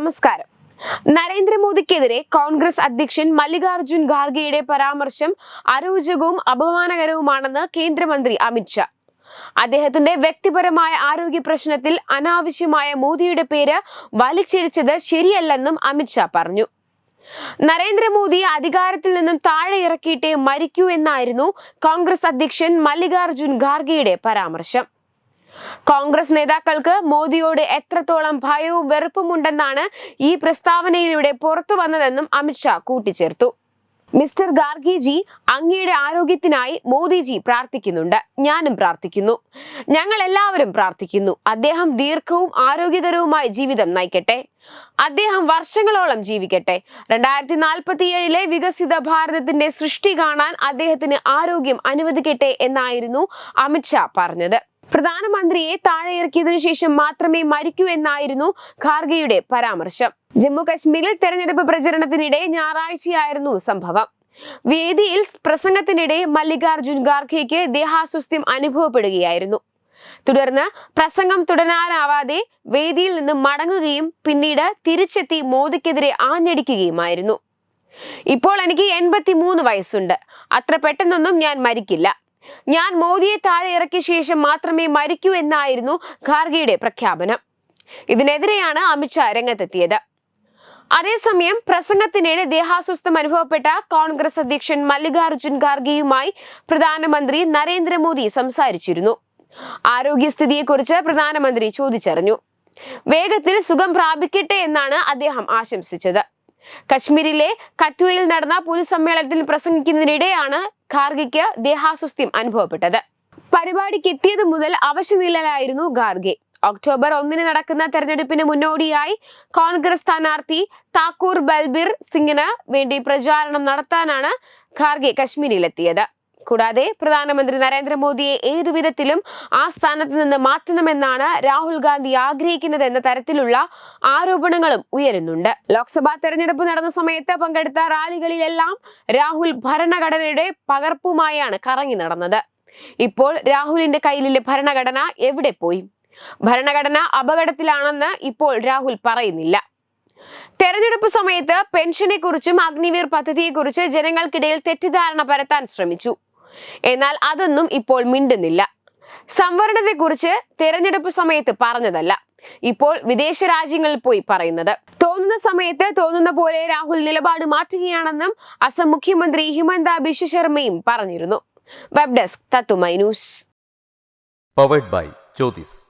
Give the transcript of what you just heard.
നമസ്കാരം. നരേന്ദ്രമോദിക്കെതിരെ കോൺഗ്രസ് അധ്യക്ഷൻ മല്ലികാർജുൻ ഖാർഗെയുടെ പരാമർശം അരോചകവും അപമാനകരവുമാണെന്ന് കേന്ദ്രമന്ത്രി അമിത്ഷാ അദ്ദേഹത്തിന്റെ വ്യക്തിപരമായ ആരോഗ്യ പ്രശ്നത്തിൽ അനാവശ്യമായ മോദിയുടെ പേര് വലിച്ചിഴച്ചത് ശരിയല്ലെന്നും അമിത്ഷാ പറഞ്ഞു. നരേന്ദ്രമോദിയെ അധികാരത്തിൽ നിന്നും താഴെ ഇറക്കിയിട്ടേ മരിക്കൂ എന്നായിരുന്നു കോൺഗ്രസ് അധ്യക്ഷൻ മല്ലികാർജുൻ ഖാർഗെയുടെ പരാമർശം. കോൺഗ്രസ് നേതാക്കൾക്ക് മോദിയോട് എത്രത്തോളം ഭയവും വെറുപ്പുമുണ്ടെന്നാണ് ഈ പ്രസ്താവനയിലൂടെ പുറത്തു വന്നതെന്നും അമിത്ഷാ കൂട്ടിച്ചേർത്തു. മിസ്റ്റർ ഗാർഗിജി അങ്ങയുടെ ആരോഗ്യത്തിനായി മോദിജി പ്രാർത്ഥിക്കുന്നുണ്ട്. ഞാനും പ്രാർത്ഥിക്കുന്നു. ഞങ്ങൾ എല്ലാവരും പ്രാർത്ഥിക്കുന്നു. അദ്ദേഹം ദീർഘവും ആരോഗ്യകരവുമായ ജീവിതം നയിക്കട്ടെ. അദ്ദേഹം വർഷങ്ങളോളം ജീവിക്കട്ടെ. രണ്ടായിരത്തി നാൽപ്പത്തിയേഴിലെ വികസിത ഭാരതത്തിന്റെ സൃഷ്ടി കാണാൻ അദ്ദേഹത്തിന് ആരോഗ്യം അനുവദിക്കട്ടെ എന്നായിരുന്നു അമിത്ഷാ പറഞ്ഞത്. പ്രധാനമന്ത്രിയെ താഴെ ഇറക്കിയതിനു ശേഷം മാത്രമേ മരിക്കൂ എന്നായിരുന്നു ഖാർഗെയുടെ പരാമർശം. ജമ്മു കശ്മീരിൽ തെരഞ്ഞെടുപ്പ് പ്രചരണത്തിനിടെ ഞായറാഴ്ചയായിരുന്നു സംഭവം. വേദിയിൽ പ്രസംഗത്തിനിടെ മല്ലികാർജുൻ ഖാർഖേക്ക് ദേഹാസ്വസ്ഥ്യം അനുഭവപ്പെടുകയായിരുന്നു. തുടർന്ന് പ്രസംഗം തുടരാനാവാതെ വേദിയിൽ നിന്ന് മടങ്ങുകയും പിന്നീട് തിരിച്ചെത്തി മോദിക്കെതിരെ ആഞ്ഞടിക്കുകയുമായിരുന്നു. ഇപ്പോൾ എനിക്ക് എൺപത്തി മൂന്ന് വയസ്സുണ്ട്. അത്ര പെട്ടെന്നൊന്നും ഞാൻ മരിക്കില്ല. ഞാൻ മോദിയെ താഴെ ഇറക്കിയ ശേഷം മാത്രമേ മരിക്കൂ എന്നായിരുന്നു ഖാർഗെയുടെ പ്രഖ്യാപനം. ഇതിനെതിരെയാണ് അമിത്ഷാ രംഗത്തെത്തിയത്. അതേസമയം പ്രസംഗത്തിനിടെ ദേഹാസ്വസ്ഥം അനുഭവപ്പെട്ട കോൺഗ്രസ് അധ്യക്ഷൻ മല്ലികാർജുൻ ഖാർഗെയുമായി പ്രധാനമന്ത്രി നരേന്ദ്രമോദി സംസാരിച്ചിരുന്നു. ആരോഗ്യസ്ഥിതിയെക്കുറിച്ച് പ്രധാനമന്ത്രി ചോദിച്ചറിഞ്ഞു. വേഗത്തിൽ സുഖം പ്രാപിക്കട്ടെ എന്നാണ് അദ്ദേഹം ആശംസിച്ചത്. കശ്മീരിലെ കറ്റുവയിൽ നടന്ന പൊതുസമ്മേളനത്തിൽ പ്രസംഗിക്കുന്നതിനിടെയാണ് ഖാർഗെക്ക് ദേഹാസ്വസ്ഥ്യം അനുഭവപ്പെട്ടത്. പരിപാടിക്ക് എത്തിയതു മുതൽ അവശനിലയിലായിരുന്നു ഖാർഗെ. ഒക്ടോബർ ഒന്നിന് നടക്കുന്ന തെരഞ്ഞെടുപ്പിന് മുന്നോടിയായി കോൺഗ്രസ് സ്ഥാനാർത്ഥി താക്കൂർ ബൽബീർ സിംഗിന് വേണ്ടി പ്രചാരണം നടത്താനാണ് ഖാർഗെ കശ്മീരിലെത്തിയത്. കൂടാതെ പ്രധാനമന്ത്രി നരേന്ദ്രമോദിയെ ഏതുവിധത്തിലും ആ സ്ഥാനത്ത് നിന്ന് മാറ്റണമെന്നാണ് രാഹുൽ ഗാന്ധി ആഗ്രഹിക്കുന്നത് എന്ന തരത്തിലുള്ള ആരോപണങ്ങളും ഉയരുന്നുണ്ട്. ലോക്സഭാ തെരഞ്ഞെടുപ്പ് നടന്ന സമയത്ത് പങ്കെടുത്ത റാലികളിലെല്ലാം രാഹുൽ ഭരണഘടനയുടെ പകർപ്പുമായാണ് കറങ്ങി നടന്നത്. ഇപ്പോൾ രാഹുലിന്റെ കയ്യിലെ ഭരണഘടന എവിടെ പോയി? ഭരണഘടന അപകടത്തിലാണെന്ന് ഇപ്പോൾ രാഹുൽ പറയുന്നില്ല. തെരഞ്ഞെടുപ്പ് സമയത്ത് പെൻഷനെ കുറിച്ചും അഗ്നിവീർ പദ്ധതിയെക്കുറിച്ച് ജനങ്ങൾക്കിടയിൽ തെറ്റിദ്ധാരണ പരത്താൻ ശ്രമിച്ചു. എന്നാൽ അതൊന്നും ഇപ്പോൾ മിണ്ടുന്നില്ല. സംവരണത്തെക്കുറിച്ച് തെരഞ്ഞെടുപ്പ് സമയത്ത് പറഞ്ഞതല്ല. ഇപ്പോൾ വിദേശ രാജ്യങ്ങളിൽ പോയി പറയുന്നത്. തോന്നുന്ന സമയത്ത് തോന്നുന്ന പോലെ രാഹുൽ നിലപാട് മാറ്റുകയാണെന്നും അസം മുഖ്യമന്ത്രി ഹിമന്ത ബിശ്വ ശർമ്മയും പറഞ്ഞിരുന്നു. വെബ് ഡെസ്ക് തത്തുമൈ news. Powered by Jyothis